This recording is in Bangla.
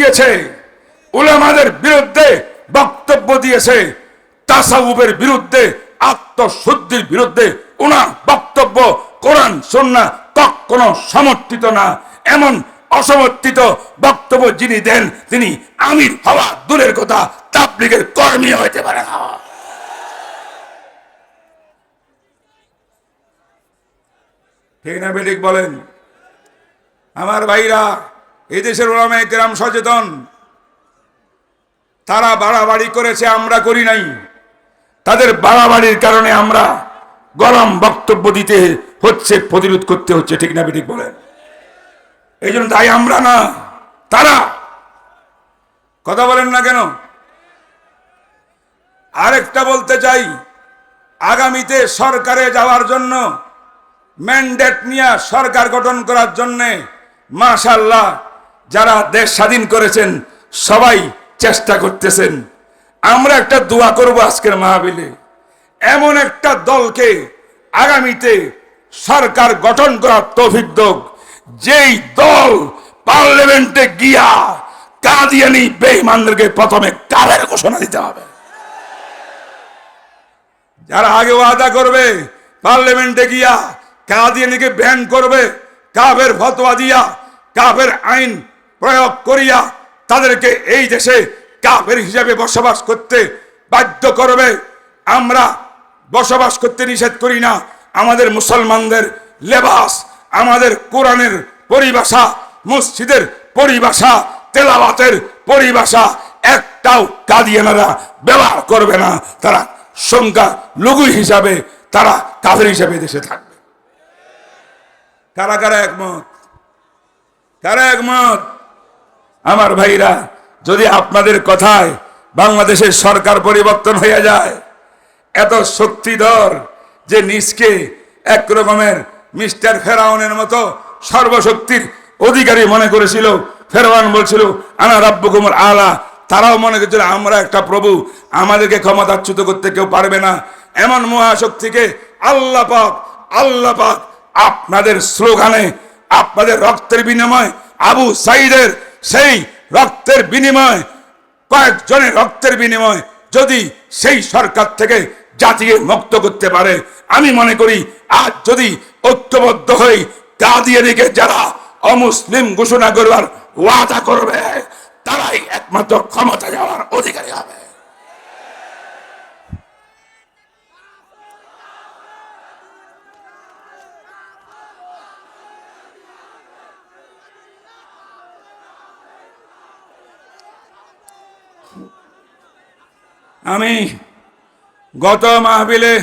দিয়েছে। উলামাদের বিরুদ্ধে বক্তব্য দিয়েছে। তাসাউবের বিরুদ্ধে, আত্মশুদ্ধির বিরুদ্ধে ওনার বক্তব্য কোরআন সন্না কখনো সমর্থিত না। এমন অসমর্থিত বক্তব্য যিনি দেন, তিনি আমির হওয়া দূরের কথা, তাবলিগের কর্মী হইতে পারে না। ঠিক না বেঠিক বলেন? আমার ভাইরা এই দেশের ওলামায় কেরাম সচেতন। তারা বাড়াবাড়ি করেছে, আমরা করি নাই। তাদের বাড়াবাড়ির কারণে আমরা গরম বক্তব্য দিতে হচ্ছে, প্রতিরোধ করতে হচ্ছে, ঠিক না বেঠিক বলেন। এই জন্য তাই আমরা না, তারা কথা বলেন না কেন? আরেকটা বলতে চাই, আগামীতে সরকারে যাওয়ার জন্য ম্যান্ডেট নিয়ে সরকার গঠন করার জন্যে মাশাল্লাহ যারা দেশ স্বাধীন করেছেন, সবাই চেষ্টা করতেছেন। আমরা একটা দোয়া করব আজকের মাহাবিলে এমন একটা দলকে আগামীতে সরকার গঠন করার তৌফিক যেই দল পার্লামেন্টে গিয়া কাদিয়ানি বেঈমানদেরকে প্রথমে কালের ঘোষণা দিতে হবে। যারা আগে ওয়াদা করবে, পার্লামেন্টে গিয়া কাদিয়ানিকে ব্যান করবে, কাফের ফতোয়া দিয়া কাফের আইন প্রয়োগ করিয়া তাদেরকে এই দেশে কাফের হিসাবে বসবাস করতে বাধ্য করবে। আমরা বসবাস করতে নিষেধ করি না। আমাদের মুসলমানদের লেবাস, আমাদের কোরআনের পরিভাষা, মসজিদের পরিভাষা, তেলাওয়াতের পরিভাষা একটাও কাদিয়ানারা ব্যবহার করবে না। তারা সংখ্যা লঘু হিসাবে তারা কাফের হিসাবে দেশে থাকবে। কারা কারা একমত? কারা একমত? আমার ভাইরা, যদি আপনাদের কথায় বাংলাদেশের সরকার পরিবর্তন হয়ে যায়, এত শক্তিধর যে নিজকে এক রকমের মিস্টার ফেরাউনের মতো সর্বশক্তির অধিকারী মনে করেছিল, ফেরাউন বলছিল, আনা রাব্বুকুমুল আলা। তারাও মনে করছিল, আমরা একটা প্রভু, আমাদেরকে ক্ষমতাচ্যুত করতে কেউ পারবে না। এমন মহাশক্তিকে আল্লাহ পাক আল্লাহ পাক আপনাদের স্লোগানে, আপনাদের রক্তের বিনিময় আবু সাইদের সেই রক্তের বিনিময়, কয়েকজনের রক্তের বিনিময় যদি সেই সরকার থেকে জাতিকে মুক্ত করতে পারে, আমি মনে করি আজ যদি ঐক্যবদ্ধ হই কাদিয়ানিকে যারা অমুসলিম ঘোষণা করবার ওয়াদা করবে, তারাই একমাত্র ক্ষমতা যাওয়ার অধিকারী হবে। আমি গত মাহবিলে